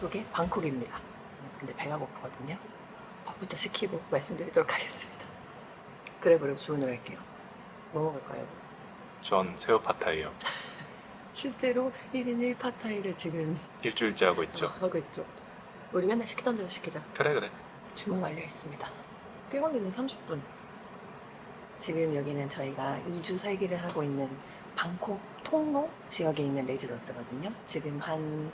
태국의 방콕입니다. 근데 배가 고프거든요. 밥부터 시키고 말씀드리도록 하겠습니다. 그래버려 주문을 할게요. 뭐 먹을까요? 전 새우 파타이요. 실제로 1인 1파타이를 지금 일주일째 하고 있죠. 하고 있죠. 우리 맨날 시키던 대로 시키자. 그래 그래. 주문 완료했습니다. 꽤 걸리네 30분. 지금 여기는 저희가 2주 살기를 하고 있는 방콕 통로 지역에 있는 레지던스거든요. 지금 한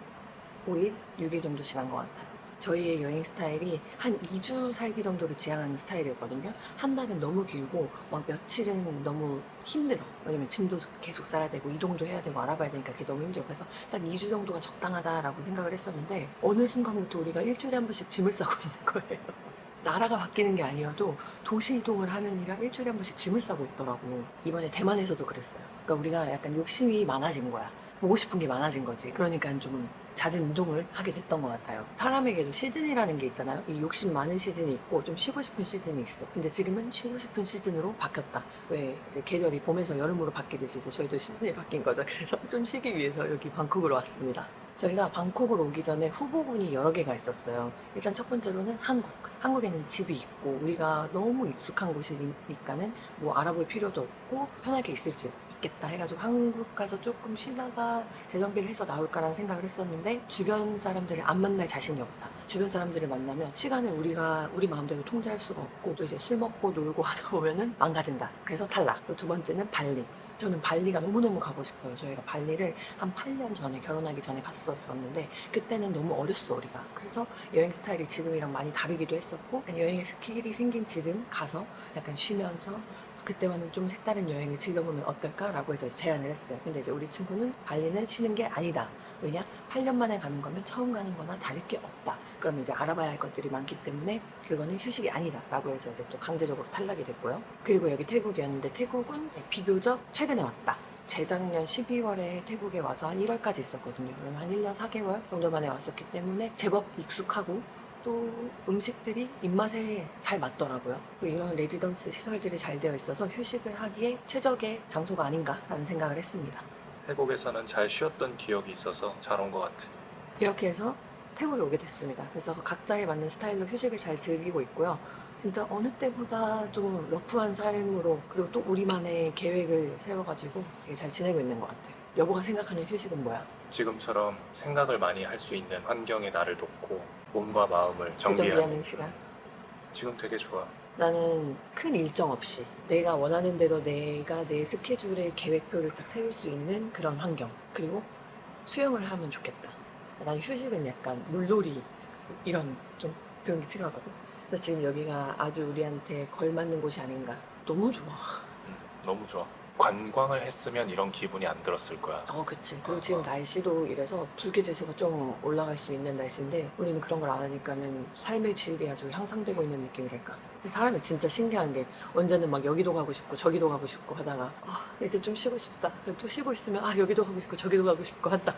5일, 6일 정도 지난 것 같아요 저희의 여행 스타일이 한 2주 살기 정도를 지향하는 스타일이었거든요 한 달은 너무 길고 막 며칠은 너무 힘들어 왜냐면 짐도 계속 싸야 되고 이동도 해야 되고 알아봐야 되니까 그게 너무 힘들어 그래서 딱 2주 정도가 적당하다라고 생각을 했었는데 어느 순간부터 우리가 일주일에 한 번씩 짐을 싸고 있는 거예요 나라가 바뀌는 게 아니어도 도시 이동을 하는 이라 일주일에 한 번씩 짐을 싸고 있더라고. 이번에 대만에서도 그랬어요. 그러니까 우리가 약간 욕심이 많아진 거야. 보고 싶은 게 많아진 거지. 그러니까 좀 잦은 이동을 하게 됐던 것 같아요. 사람에게도 시즌이라는 게 있잖아요. 이 욕심 많은 시즌이 있고 좀 쉬고 싶은 시즌이 있어. 근데 지금은 쉬고 싶은 시즌으로 바뀌었다. 왜 이제 계절이 봄에서 여름으로 바뀌듯이 이제 저희도 시즌이 바뀐 거죠. 그래서 좀 쉬기 위해서 여기 방콕으로 왔습니다. 저희가 방콕으로 오기 전에 후보군이 여러 개가 있었어요. 일단 첫 번째로는 한국. 한국에는 집이 있고 우리가 너무 익숙한 곳이니까는 뭐 알아볼 필요도 없고 편하게 있을 집 있겠다 해가지고 한국 가서 조금 쉬다가 재정비를 해서 나올까라는 생각을 했었는데 주변 사람들을 안 만날 자신이 없다. 주변 사람들을 만나면 시간을 우리가 우리 마음대로 통제할 수가 없고 또 이제 술 먹고 놀고 하다 보면은 망가진다. 그래서 탈락. 그리고 두 번째는 발리. 저는 발리가 너무너무 가고 싶어요. 저희가 발리를 한 8년 전에 결혼하기 전에 갔었었는데 그때는 너무 어렸어 우리가. 그래서 여행 스타일이 지금이랑 많이 다르기도 했었고 여행의 스킬이 생긴 지금 가서 약간 쉬면서 그때와는 좀 색다른 여행을 즐겨보면 어떨까라고 해서 제안을 했어요. 근데 이제 우리 친구는 발리는 쉬는 게 아니다. 왜냐? 8년 만에 가는 거면 처음 가는 거나 다를 게 없다. 그러면 이제 알아봐야 할 것들이 많기 때문에 그거는 휴식이 아니다. 라고 해서 이제 또 강제적으로 탈락이 됐고요. 그리고 여기 태국이었는데 태국은 비교적 최근에 왔다. 재작년 12월에 태국에 와서 한 1월까지 있었거든요. 그러면 한 1년 4개월 정도 만에 왔었기 때문에 제법 익숙하고 또 음식들이 입맛에 잘 맞더라고요. 이런 레지던스 시설들이 잘 되어 있어서 휴식을 하기에 최적의 장소가 아닌가라는 생각을 했습니다. 태국에서는 잘 쉬었던 기억이 있어서 잘 온 것 같아. 이렇게 해서 태국에 오게 됐습니다. 그래서 각자에 맞는 스타일로 휴식을 잘 즐기고 있고요. 진짜 어느 때보다 좀 러프한 삶으로 그리고 또 우리만의 계획을 세워가지고 되게 잘 지내고 있는 것 같아요. 여보가 생각하는 휴식은 뭐야? 지금처럼 생각을 많이 할 수 있는 환경에 나를 놓고 몸과 마음을 정비하는 재정비하는 시간. 지금 되게 좋아. 나는 큰 일정 없이 내가 원하는 대로 내가 내 스케줄의 계획표를 딱 세울 수 있는 그런 환경. 그리고 수영을 하면 좋겠다. 난 휴식은 약간 물놀이 이런 좀 그런 게 필요하거든. 그래서 지금 여기가 아주 우리한테 걸맞는 곳이 아닌가. 너무 좋아. 음, 너무 좋아. 관광을 했으면 이런 기분이 안 들었을 거야. 어, 그치. 그리고 지금 날씨도 이래서 불쾌지수가 좀 올라갈 수 있는 날씨인데 우리는 그런 걸 안 하니까는 삶의 질이 아주 향상되고 있는 느낌이랄까. 사람이 진짜 신기한 게 언제는 막 여기도 가고 싶고 저기도 가고 싶고 하다가 아, 이제 좀 쉬고 싶다. 그럼 또 쉬고 있으면 아, 여기도 가고 싶고 저기도 가고 싶고 한다.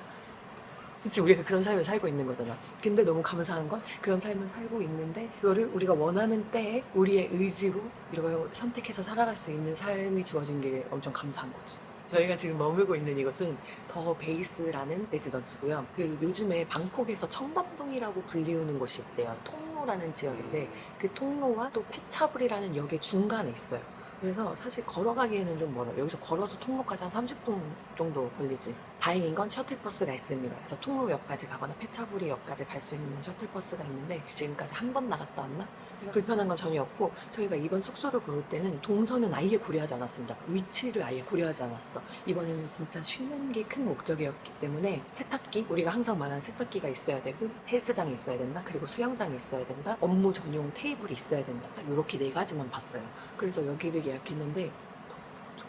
그치 우리가 그런 삶을 살고 있는 거잖아. 근데 너무 감사한 건 그런 삶을 살고 있는데 그거를 우리가 원하는 때에 우리의 의지로 이걸 선택해서 살아갈 수 있는 삶이 주어진 게 엄청 감사한 거지. 저희가 지금 머물고 있는 이곳은 더 베이스라는 레지던스고요. 그 요즘에 방콕에서 청담동이라고 불리우는 곳이 있대요. 통로라는 지역인데 그 통로와 또 페차불이라는 역의 중간에 있어요. 그래서 사실 걸어가기에는 좀 멀어. 여기서 걸어서 통로까지 한 30분 정도 걸리지. 다행인 건 셔틀버스가 있습니다. 그래서 통로역까지 가거나 페차부리역까지 갈 수 있는 셔틀버스가 있는데 지금까지 한 번 나갔다 왔나? 불편한 건 전혀 없고 저희가 이번 숙소를 고를 때는 동선은 아예 고려하지 않았습니다. 위치를 아예 고려하지 않았어. 이번에는 진짜 쉬는 게 큰 목적이었기 때문에 세탁기, 우리가 항상 말하는 세탁기가 있어야 되고 헬스장이 있어야 된다. 그리고 수영장이 있어야 된다. 업무 전용 테이블이 있어야 된다. 딱 이렇게 네 가지만 봤어요. 그래서 여기를 예약했는데 너무 좋아.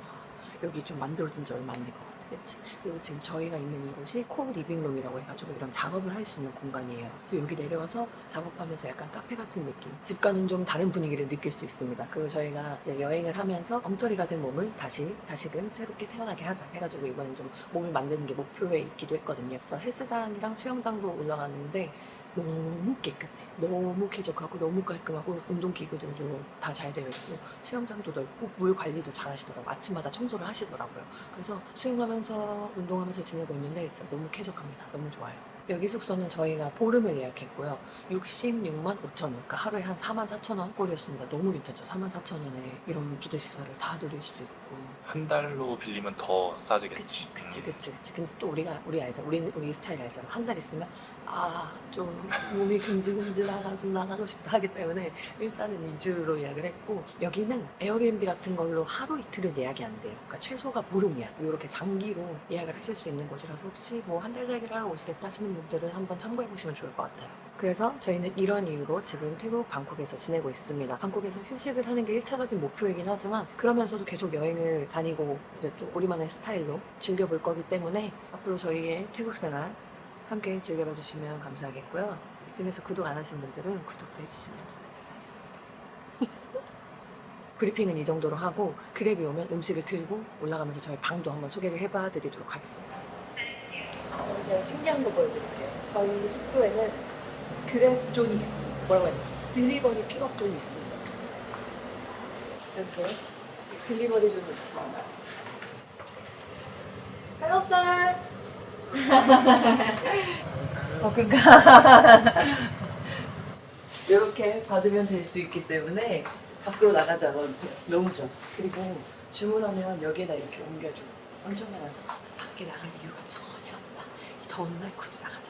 여기 좀 만들어진 지 얼마 안 된 것? 그리고 지금 저희가 있는 이곳이 코 리빙룸이라고 해가지고 이런 작업을 할 수 있는 공간이에요. 여기 내려와서 작업하면서 약간 카페 같은 느낌. 집과는 좀 다른 분위기를 느낄 수 있습니다. 그리고 저희가 여행을 하면서 엉터리가 된 몸을 다시 다시금 새롭게 태어나게 하자 해가지고 이번엔 좀 몸을 만드는 게 목표에 있기도 했거든요. 그래서 헬스장이랑 수영장도 올라갔는데 너무 깨끗해. 너무 쾌적하고 너무 깔끔하고 운동기구들도 다 잘 되어 있고 수영장도 넓고 물 관리도 잘 하시더라고요. 아침마다 청소를 하시더라고요. 그래서 수영하면서 운동하면서 지내고 있는데 진짜 너무 쾌적합니다. 너무 좋아요. 여기 숙소는 저희가 보름을 예약했고요. 66만 5천 원, 그러니까 하루에 한 4만 4천 원 꼴이었습니다. 너무 괜찮죠? 4만 4천 원에 이런 부대 시설을 다 누릴 수 있고. 한 달로 빌리면 더 싸지겠지. 그치, 그치, 음. 그치, 그치. 근데 또 우리가 우리 알잖아. 우리 우리 스타일 알잖아. 한 달 있으면 아 좀 몸이 근질근질하다 좀 나가고 싶다 하기 때문에 일단은 2주로 예약을 했고 여기는 에어비앤비 같은 걸로 하루 이틀은 예약이 안 돼요. 그러니까 최소가 보름이야. 이렇게 장기로 예약을 하실 수 있는 곳이라서 혹시 뭐 한 달 살기를 하러 오시겠다 하시는 분들은 한번 참고해 보시면 좋을 것 같아요. 그래서 저희는 이런 이유로 지금 태국 방콕에서 지내고 있습니다. 방콕에서 휴식을 하는 게 1차적인 목표이긴 하지만 그러면서도 계속 여행을 다니고 이제 또 우리만의 스타일로 즐겨볼 거기 때문에 앞으로 저희의 태국 생활 함께 즐겨봐 주시면 감사하겠고요. 이쯤에서 구독 안 하신 분들은 구독도 해주시면 정말 감사하겠습니다. 브리핑은 이 정도로 하고 그랩이 오면 음식을 들고 올라가면서 저희 방도 한번 소개를 해봐 드리도록 하겠습니다. 그럼 제가 신기한 거 보여드릴게요. 저희 숙소에는 그랩 존이 있습니다. 뭐라고 해야 되나? 딜리버리 픽업 존이 있습니다. 이렇게 딜리버리 존이 있습니다. Hello. 어, 그니까. 이렇게 받으면 될 수 있기 때문에 밖으로 나가지 않아도 돼. 너무 좋아. 그리고 주문하면 여기에다 이렇게 옮겨줘. 엄청 편하잖아. 밖에 나갈 이유가 전혀 없다. 이 더운 날 굳이 나가잖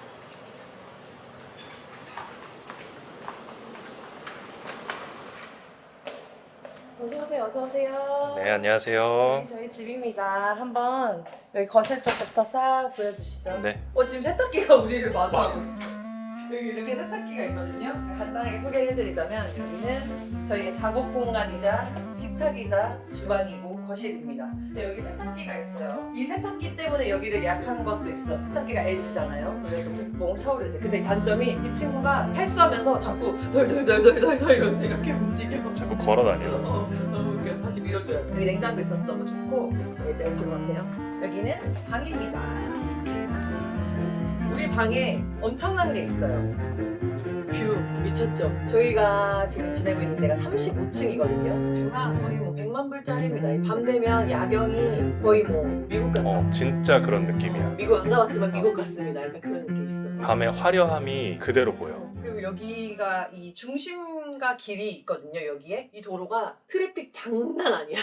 어서 오세요. 어서 오세요. 네, 안녕하세요. 여기 저희 집입니다. 한번 여기 거실 쪽부터 싹 보여주시죠. 네. 어 지금 세탁기가 우리를 마주하고 있어. 여기 이렇게 세탁기가 있거든요. 간단하게 소개를 해드리자면 여기는 저희의 작업 공간이자 식탁이자 주방이고 거실입니다. 근데 여기 세탁기가 있어요. 이 세탁기 때문에 여기를 예약한 것도 있어. 세탁기가 LG잖아요. 그래서 멍 차오르지. 근데 단점이 이 친구가 탈수하면서 자꾸 덜덜덜덜덜덜 이러면서 이렇게 움직여. 자꾸 걸어 다녀. 어, 너무 웃겨. 다시 밀어줘요. 여기 냉장고 있어서 너무 좋고 이제 들어오세요. 여기는 방입니다. 우리 방에 엄청난 게 있어요. 뷰 미쳤죠? 저희가 지금 지내고 있는 데가 35층이거든요. 뷰가 거의 뭐 100만 불짜리입니다. 이밤 되면 야경이 거의 뭐 미국 같다. 어, 진짜 그런 느낌이야. 미국 안 가봤지만 미국 같습니다. 약간 그런 느낌 있어. 밤의 화려함이 그대로 보여. 어, 그리고 여기가 이 중심가 길이 있거든요. 여기에 이 도로가 트래픽 장난 아니야.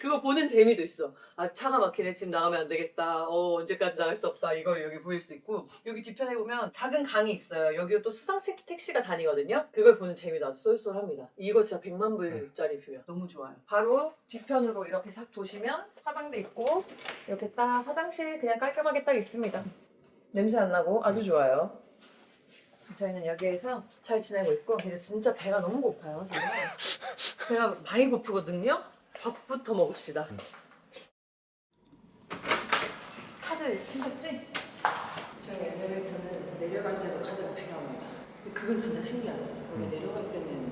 그거 보는 재미도 있어. 아 차가 막히네. 지금 나가면 안 되겠다. 어 언제까지 나갈 수 없다. 이걸 여기 보일 수 있고 여기 뒤편에 보면 작은 강이 있어요. 여기로 또 수상 택시가 다니거든요. 그걸 보는 재미도 아주 쏠쏠합니다. 이거 진짜 100만 불짜리 뷰야. 너무 좋아요. 바로 뒤편으로 이렇게 싹 도시면 화장대 있고 이렇게 딱 화장실 그냥 깔끔하게 딱 있습니다. 냄새 안 나고 아주 좋아요. 저희는 여기에서 잘 지내고 있고 근데 진짜 배가 너무 고파요 지금 배가 많이 고프거든요 밥부터 먹읍시다. 카드 챙겼지? 저희 엘리베이터는 내려갈 때도 카드가 필요합니다. 근데 그건 진짜 신기하지. 원래 내려갈 때는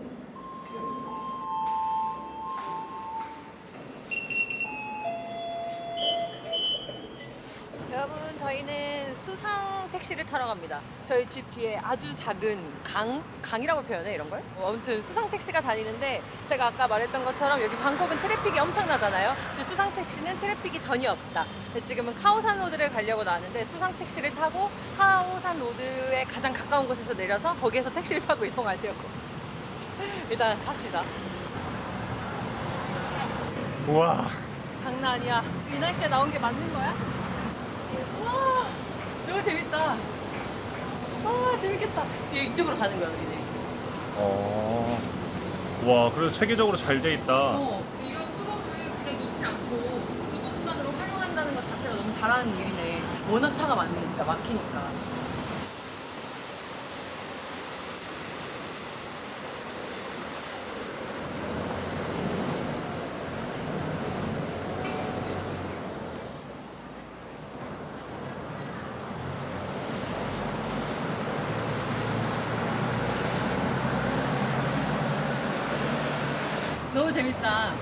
여러분 저희는 수상 택시를 타러 갑니다. 저희 집 뒤에 아주 작은 강 강이라고 표현해 이런 걸? 어, 아무튼 수상 택시가 다니는데 제가 아까 말했던 것처럼 여기 방콕은 트래픽이 엄청나잖아요. 근데 수상 택시는 트래픽이 전혀 없다. 지금은 카오산 로드를 가려고 나왔는데 수상 택시를 타고 카오산 로드에 가장 가까운 곳에서 내려서 거기에서 택시를 타고 이동하려고. 일단 갑시다. 우와. 장난 아니야. 이 날씨에 나온 게 맞는 거야? 와, 너무 재밌다. 아, 재밌겠다. 뒤에 이쪽으로 가는 거야, 우리네. 어. 와, 그래도 체계적으로 잘 돼 있다. 어, 이런 수업을 그냥 놓지 않고 교통수단으로 활용한다는 것 자체가 너무 잘하는 일이네. 워낙 차가 많으니까, 막히니까. 재밌다.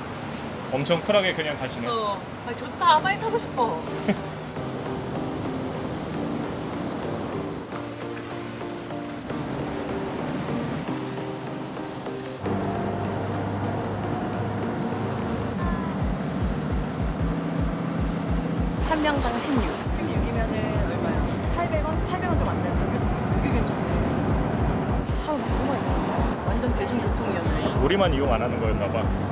엄청 쿨하게 그냥 가시네. 어, 아, 좋다. 빨리 타고 싶어. 한 명당 16. 16이면은 얼마야? 800원? 800원 좀 안 된다. 그치? 그게 괜찮네. 차는 너무 많이 나. 완전 대중교통이었네. 우리만 이용 안 하는 거였나 봐.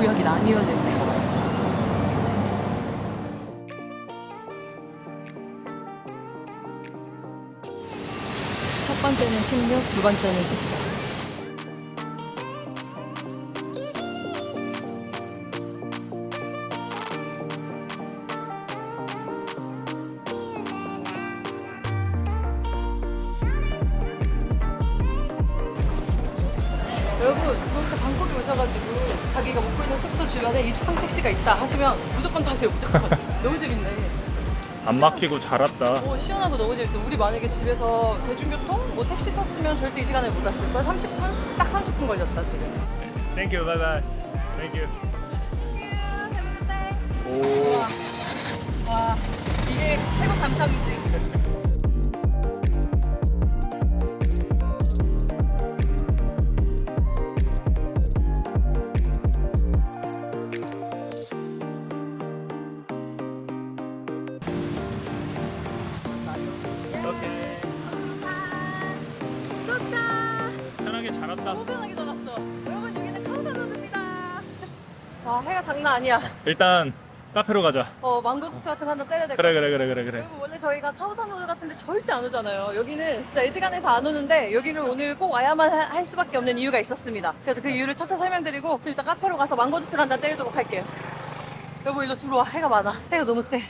구역이 나뉘어져 있는 거 같아요. 첫 번째는 16, 두 번째는 14. 무조건 타세요 무조건 너무 재밌네 안 막히고 잘 왔다. 오 시원하고 너무 재밌어 우리 만약에 집에서 대중교통 뭐 택시 탔으면 절대 이 시간에 못 왔을 거야 30분? 딱 30분 걸렸다 지금 땡큐 바이바이. 땡큐. 오. 와 이게 태국 감성이지 장난 아니야 일단 카페로 가자. 어 망고 주스 같은 거 한잔 때려야 될 것 그래 같아 그래 그래 그래 그래. 여러분 원래 저희가 카오산로드 같은데 절대 안 오잖아요. 여기는 진짜 애지간해서 안 오는데 여기는 오늘 꼭 와야만 하- 할 수밖에 없는 이유가 있었습니다. 그래서 그 이유를 차차 설명드리고 일단 카페로 가서 망고 주스를 한잔 때리도록 할게요. 여보 일로 들어와. 해가 많아. 해가 너무 세.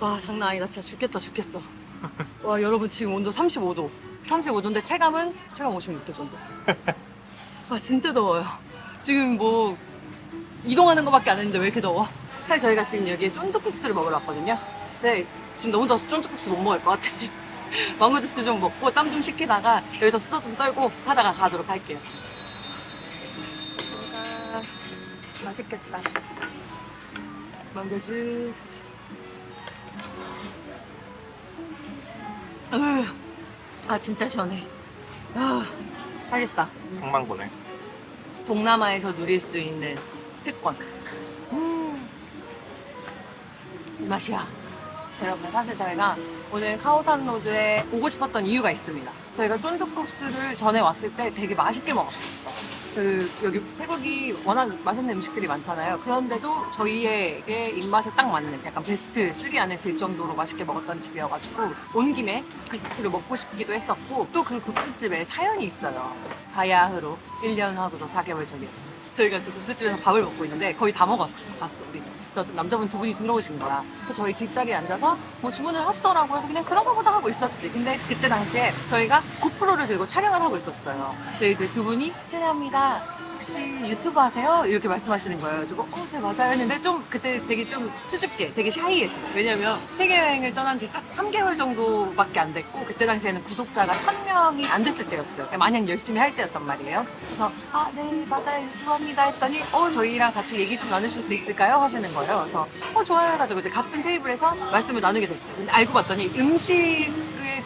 와 장난 아니다. 진짜 죽겠다 죽겠어. 와 여러분 지금 온도 35도. 35도인데 체감은 체감 56도 정도. 와 진짜 더워요. 지금 뭐 이동하는 것밖에 안 했는데 왜 이렇게 더워? 사실 저희가 지금 여기에 쫀득국수를 먹으러 왔거든요. 근데 지금 너무 더워서 쫀득국수 못 먹을 것 같아. 망고 주스 좀 먹고 땀 좀 식히다가 여기서 수다 좀 떨고 하다가 가도록 할게요. 맛있겠다. 망고 주스. 으, 아 진짜 시원해. 아 살겠다. 상망보네. 동남아에서 누릴 수 있는 특권. 음. 이 맛이야. 여러분, 사실 저희가 오늘 카오산 로드에 오고 싶었던 이유가 있습니다. 저희가 쫀득국수를 전에 왔을 때 되게 맛있게 먹었어요. 그, 여기 태국이 워낙 맛있는 음식들이 많잖아요. 그런데도 저희에게 입맛에 딱 맞는 약간 베스트 3 안에 들 정도로 맛있게 먹었던 집이어가지고 온 김에 그 국수를 먹고 싶기도 했었고 또 그 국수집에 사연이 있어요. 바야흐로 1년 하고도 4개월 전이었죠. 저희가 그 국수집에서 밥을 먹고 있는데 거의 다 먹었어요. 봤어, 우리. 어떤 남자분 두 분이 들어오신 거야. 그래서 저희 뒷자리에 앉아서 뭐 주문을 하시더라고요. 그래서 그냥 그런가 보다 하고 있었지. 근데 그때 당시에 저희가 고프로를 들고 촬영을 하고 있었어요. 근데 이제 두 분이 실례합니다. 혹시 유튜브 하세요? 이렇게 말씀하시는 거예요. 그래서 어, 네, 맞아요. 했는데 좀 그때 되게 좀 수줍게, 되게 샤이했어요. 왜냐면 세계 여행을 떠난 지 딱 3개월 정도밖에 안 됐고, 그때 당시에는 구독자가 1000명이 안 됐을 때였어요. 마냥 열심히 할 때였단 말이에요. 그래서, 아, 네, 맞아요. 유튜브 합니다. 했더니, 어, 저희랑 같이 얘기 좀 나누실 수 있을까요? 하시는 거예요. 그래서, 어, 좋아요. 해가지고 이제 같은 테이블에서 말씀을 나누게 됐어요. 근데 알고 봤더니 음식에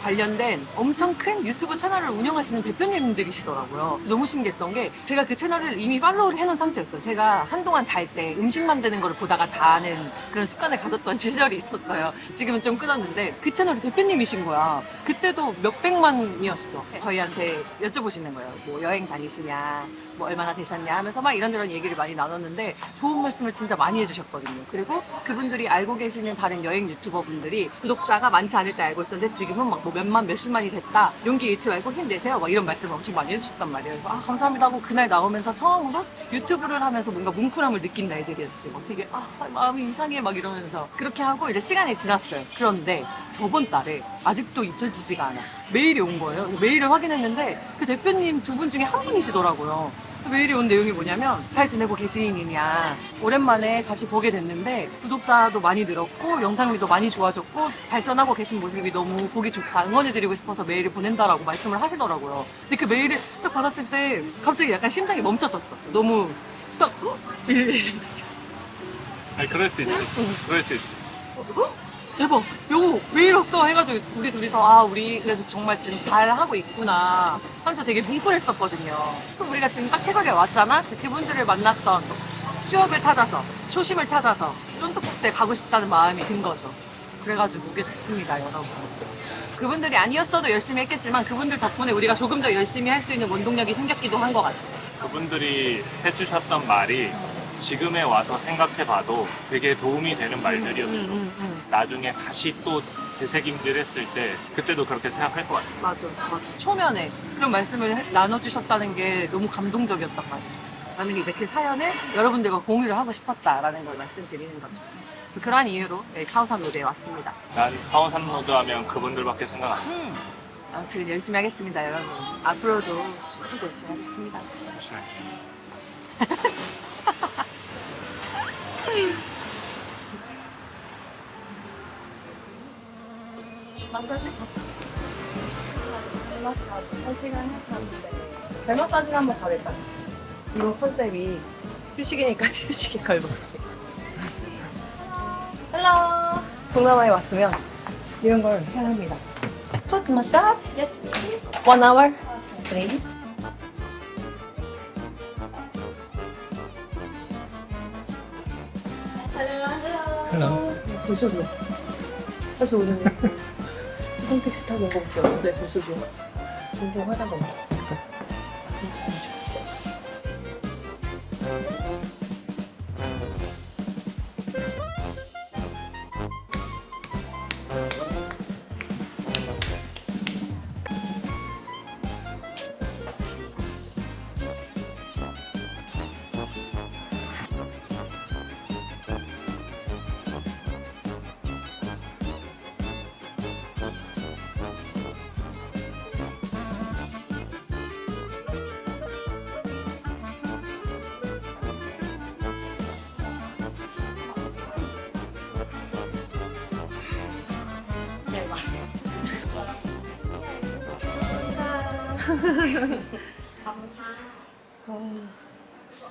관련된 엄청 큰 유튜브 채널을 운영하시는 대표님들이시더라고요. 너무 신기했던 게 제가 그 채널을 이미 팔로우를 해놓은 상태였어요. 제가 한동안 잘 때 음식 만드는 거를 보다가 자는 그런 습관을 가졌던 시절이 있었어요. 지금은 좀 끊었는데 그 채널이 대표님이신 거야. 그때도 몇백만이었어. 저희한테 여쭤보시는 거예요. 뭐 여행 다니시냐, 뭐 얼마나 되셨냐 하면서 막 이런저런 얘기를 많이 나눴는데 좋은 말씀을 진짜 많이 해주셨거든요. 그리고 그분들이 알고 계시는 다른 여행 유튜버 분들이 구독자가 많지 않을 때 알고 있었는데 지금은 막뭐뭐 몇만 몇십만이 됐다. 용기 잃지 말고 힘내세요. 막 이런 말씀을 엄청 많이 해주셨단 말이에요. 그래서 아 감사합니다 하고 그날 나오면서 처음으로 유튜브를 하면서 뭔가 뭉클함을 느낀 날들이었지. 막 되게 아 마음이 이상해 막 이러면서 그렇게 하고 이제 시간이 지났어요. 그런데 저번 달에 아직도 잊혀지지가 않아. 메일이 온 거예요. 메일을 확인했는데 그 대표님 두 분 중에 한 분이시더라고요. 메일이 온 내용이 뭐냐면 잘 지내고 계시느냐 오랜만에 다시 보게 됐는데 구독자도 많이 늘었고 영상미도 많이 좋아졌고 발전하고 계신 모습이 너무 보기 좋다. 응원해드리고 싶어서 메일을 보낸다라고 말씀을 하시더라고요. 근데 그 메일을 딱 받았을 때 갑자기 약간 심장이 멈췄었어. 너무 딱 헉! 이래- 아니 그럴 수 있지. 그럴 수 있지. 대박. 요거 메일 왔어 해가지고 우리 둘이서 아 우리 그래도 정말 지금 잘 하고 있구나 하면서 되게 뭉클했었거든요. 그럼 우리가 지금 딱 태국에 왔잖아? 그 그분들을 만났던 추억을 찾아서 초심을 찾아서 쫀득국수에 가고 싶다는 마음이 든 거죠. 그래가지고 오게 됐습니다 여러분. 그분들이 아니었어도 열심히 했겠지만 그분들 덕분에 우리가 조금 더 열심히 할 수 있는 원동력이 생겼기도 한 것 같아요. 그분들이 해주셨던 말이 지금에 와서 생각해봐도 되게 도움이 되는 말들이었어. 음, 음, 음. 나중에 다시 또 되새김질 했을 때 그때도 그렇게 생각할 것 같아. 맞아, 맞아. 초면에 그런 말씀을 해- 나눠주셨다는 게 너무 감동적이었단 말이죠. 나는 이제 그 사연을 여러분들과 공유를 하고 싶었다라는 걸 말씀드리는 거죠. 그래서 그러한 이유로 네, 카오산 로드에 왔습니다. 난 사원산 모드 하면 그분들밖에 생각 안 해. 음. 아무튼 열심히 하겠습니다, 여러분. 앞으로도 쭉 열심히 하겠습니다. 열심히 했어. 마사지? 마사지 한 시간 했었는데 발 마사지를 한번 가볼까? 이거 컨셉이 휴식이니까 휴식에 걸고 헬로 동남아에 왔으면 이런 걸 해야 합니다 풋 마사지? Yes, please One hour? Please 벌써 좋아. 벌써 오늘 시성 택시 타고 온 거밖에 없는데 벌써 좋아. 종종 막.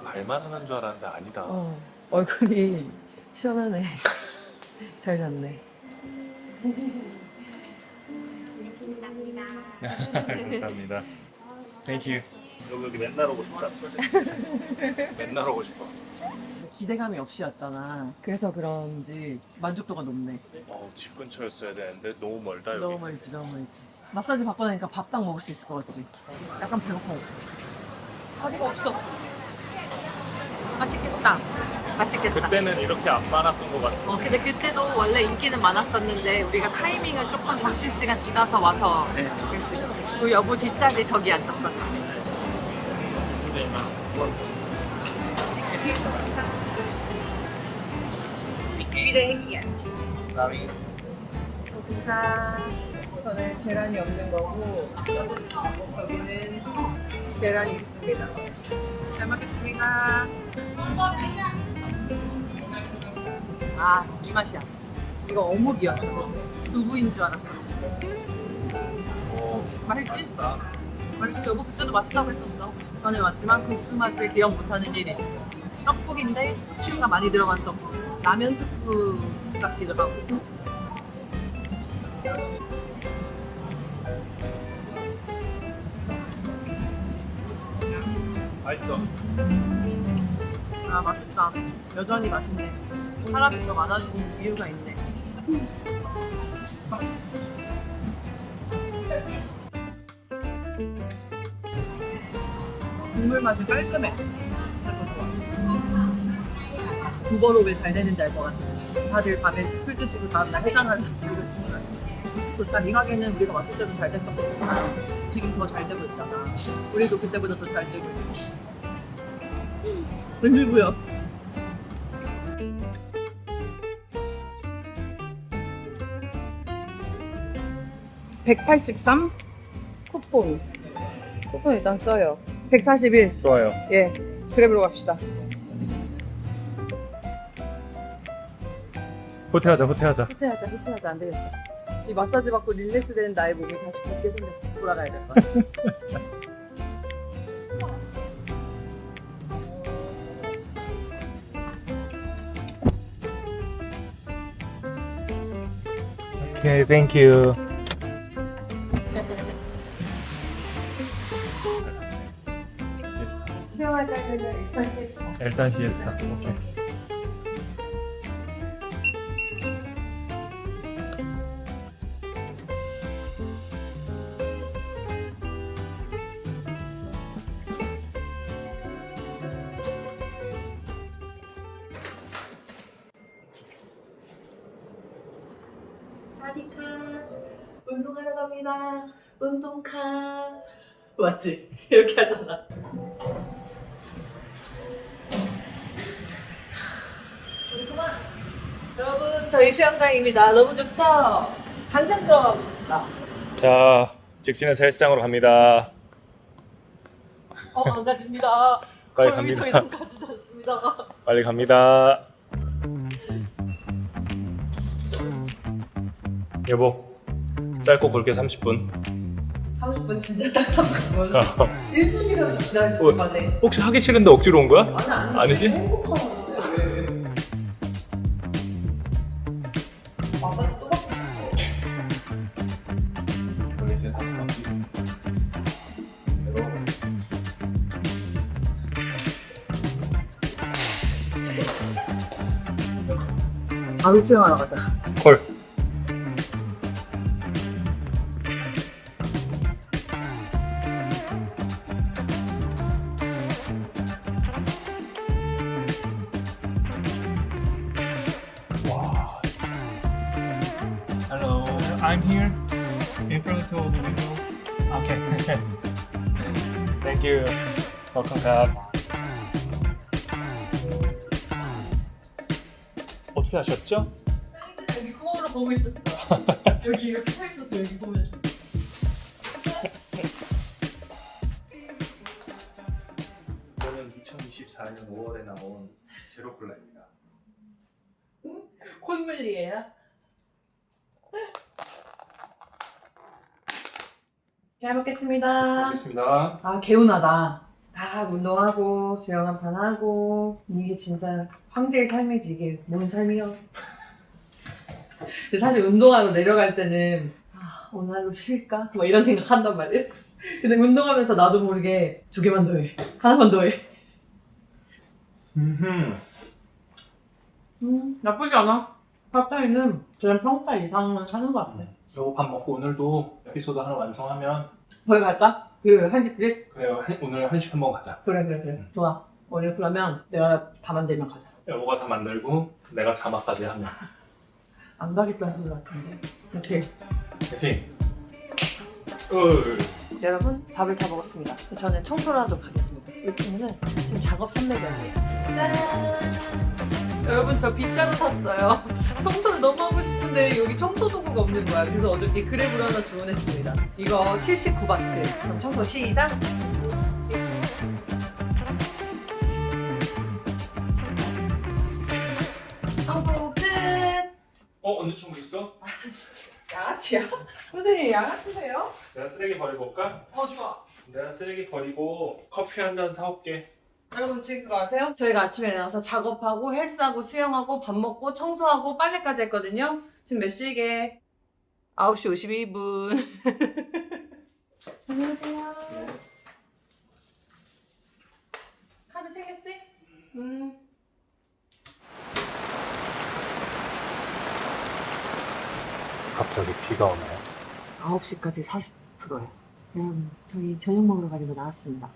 말만 하는 줄 알았는데 아니다. 어, 얼굴이 시원하네. 잘 잤네. 감사합니다. Thank you. 여기 여기 맨날 오고 싶다. 맨날 오고 싶어. 기대감이 없이 왔잖아. 그래서 그런지 만족도가 높네. 어, 집 근처였어야 되는데 너무 멀다 여기. 너무 멀지, 너무 멀지. 마사지 받고 나니까 밥 딱 먹을 수 있을 것 같지? 약간 배고파졌어. 자리가 없어. 맛있겠다. 맛있겠다. 그때는 이렇게 안 많았던 것 같아. 어, 근데 그때도 원래 인기는 많았었는데 우리가 타이밍을 조금 점심시간 지나서 와서 그랬어요. 우리 여보 뒷자리 저기 앉았어. Sorry. 저는 계란이 없는 거고 여기는 계란이 있습니다. 잘 먹겠습니다. 아, 이 맛이야. 이거 어묵이었어. 두부인 줄 알았어. 맛있지? 맛있지? 여보 그때도 맛있다고 했었어. 전에 왔지만 국수 맛을 기억 못하는 일이. 떡국인데 후추가 많이 들어간 떡국. 라면 스프 같기도 하고. 맛있어. 아 맛있다. 여전히 맛있네. 사람이 더 많아지는 이유가 있네. 국물 맛이 깔끔해. 두버로 왜 잘 되는지 알 것 같아. 다들 밤에 술 드시고 다음날 해장하는 주문하는. 좋다. 이 가게는 우리가 왔을 때도 잘 됐었겠지만 지금 더 잘 되고 있잖아. 우리도 그때보다 더 잘 되고 있고. 웬일부야? (183) 쿠폰 쿠폰 일단 써요 (141) 좋아요. 예 그래브로 갑시다 후퇴하자, 후퇴하자. 후퇴하자 후퇴하자 안 되겠어 이 마사지 받고 릴렉스 되는 나의 몸이 다시 굳게 생겼어 돌아가야 될 거야 오케이, 땡큐. 수영할 때는 일단 시스터 일단 시에스타. 오케이. 맞지? 이렇게 하잖아. 그만. 여러분 저희 수영장입니다 너무 좋죠? 당장 들어가고 싶다 자, 직진해서 헬스장으로 갑니다. 어 안 가집니다. 빨리 갑니다. 이상 않습니다. 빨리 갑니다. 여보, 짧고 굵게 30분. 30분 진짜 딱 30분. 1분이라도 지나지 어. 말래. 혹시 하기 싫은데 억지로 온 거야? 아니 아니. 아니지? 행복하는데 왜? 마사지 또 받고 이제 다섯 바퀴. 바로 수영하러 가자 Welcome back. 어떻게 하셨죠? 여기 코어로 보고 있었어. 여기 이렇게 서 있었어 여기 보면. 이거는 2024년 5월에 나온 제로 콜라입니다. 콧물이에요? 잘 먹겠습니다. 알겠습니다. 아 개운하다 다 운동하고 수영 한 판 하고 이게 진짜 황제의 삶이지 이게 뭔 삶이야 근데 사실 운동하고 내려갈 때는 아 오늘 하루 쉴까? 뭐 이런 생각 한단 말이야 근데 운동하면서 나도 모르게 두 개만 더해. 하나만 더해. 음. 음. 나쁘지 않아. 파타이는 그냥 평타 이상은 하는 것 같아. 요거 밥 먹고 오늘도 에피소드 하나 완성하면 거기 갈까? 그 한집 그릇? 그래요. 한- 오늘 한식 한번 가자. 그래 그래 그래 음. 좋아 오늘 그러면 내가 다 만들면 가자 여보가 다 만들고 내가 자막까지 하면. 안 가겠다는 소리 같은데 오케이 파이팅. 으. 여러분 밥을 다 먹었습니다. 저는 청소를 하도록 하겠습니다. 이 친구는 지금 작업 선배경이에요. 짠! 여러분 저 빗자루 샀어요. 청소를 너무 하고 싶은데 여기 청소 도구가 없는 거야. 그래서 어저께 그랩으로 하나 주문했습니다. 이거 79바트. 그럼 청소 시작! 청소 끝! 어 언제 청구 있어? 진짜 양아치야? 선생님 양아치세요? 내가 쓰레기 버리고 올까? 어 좋아. 내가 쓰레기 버리고 커피 한 잔 사올게. 여러분 지금 그거 아세요? 저희가 아침에 일어나서 작업하고 헬스하고 수영하고 밥 먹고 청소하고 빨래까지 했거든요. 지금 몇 시게? 9시 52분. 안녕하세요. 카드 챙겼지? 음. 갑자기 비가 오네요. 9시까지 40%예요. 여러분, 저희 저녁 먹으러 가려고 나왔습니다.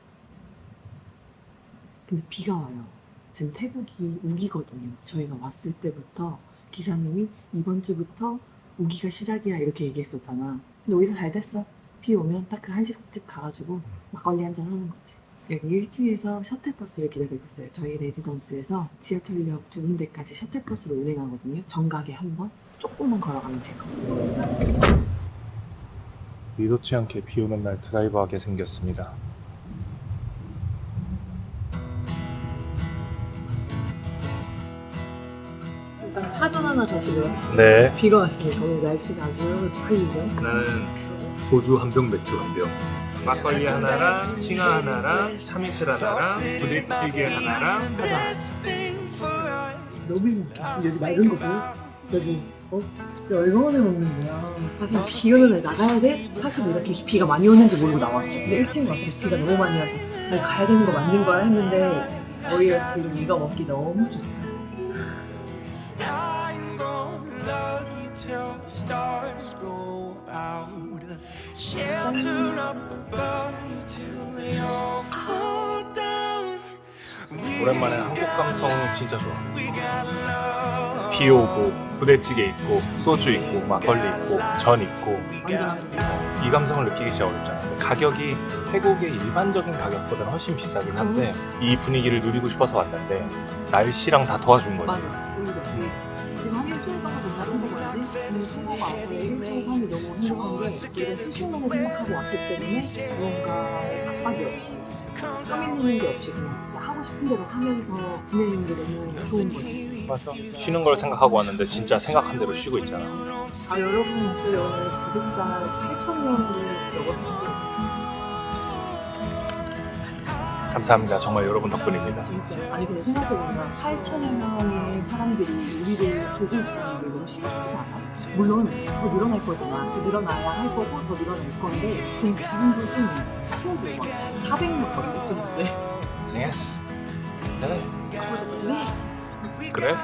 근데 비가 와요. 지금 태국이 우기거든요. 저희가 왔을 때부터 기사님이 이번 주부터 우기가 시작이야 이렇게 얘기했었잖아. 근데 오히려 잘 됐어. 비 오면 딱 그 한식집 가가지고 막걸리 한잔 하는 거지. 여기 일주에서 셔틀버스를 기다리고 있어요. 저희 레지던스에서 지하철역 두 군데까지 셔틀버스로 운행하거든요. 정각에 한 번. 조금만 걸어가면 될것 같아요. 의도치 않게 비 오는 날 드라이브하게 생겼습니다. 하나 가시고요. 네. 비가 왔으니까 오늘 날씨가 아주 흐리죠. 나는 소주 한 병, 맥주 한 병. 막걸리 하나랑 싱아 하나랑 참이슬 하나랑 부대찌개 하나랑 파전 하나. 너무 행복해. 지금 여기 맑은 거 보여? 여기 어? 이거 얼마나 먹는 거야? 아 그냥 비 오는 날 나가야 돼? 사실 이렇게 비가 많이 오는지 모르고 나왔어. 근데 일찍 와서 비가 너무 많이 와서 아, 가야 되는 거 맞는 거야 했는데 오히려 지금 이거 먹기 너무 좋다. Shelter up above till they all fall down. 오랜만에 한국 감성 진짜 좋아. we got love. 비 오고 부대찌개 있고 소주 있고 막걸리 있고 전 있고 이 감성을 느끼기 진짜 어렵잖아. 근데 가격이 태국의 일반적인 가격보다는 훨씬 비싸긴 한데 이 분위기를 누리고 싶어서 왔는데 날씨랑 다 도와준 거지. 맞아. 이런 휴식만을 생각하고 왔기 때문에 무언가의 압박이 없이 성인되는 게 없이 그냥 진짜 하고 싶은 대로 하면서 지내는 게 너무 좋은 거지. 맞아. 쉬는 걸 생각하고 왔는데 진짜 생각한 대로 쉬고 있잖아. 아 여러분 저희 오늘 구독자 8,000명을 넘었어요. 감사합니다. 정말 여러분 덕분입니다. 진짜. 아니 근데 생각해보면 8천여 명의 사람들이 우리를 보고 있다는 게 너무 신기하지 않아? 물론 더 늘어날 거지만 더 늘어나야 할 거고 더 늘어날 건데 그냥 지금도 좀 친구들 막 400명 거리 있었는데 고생했어. 대단해. 그래? 그래?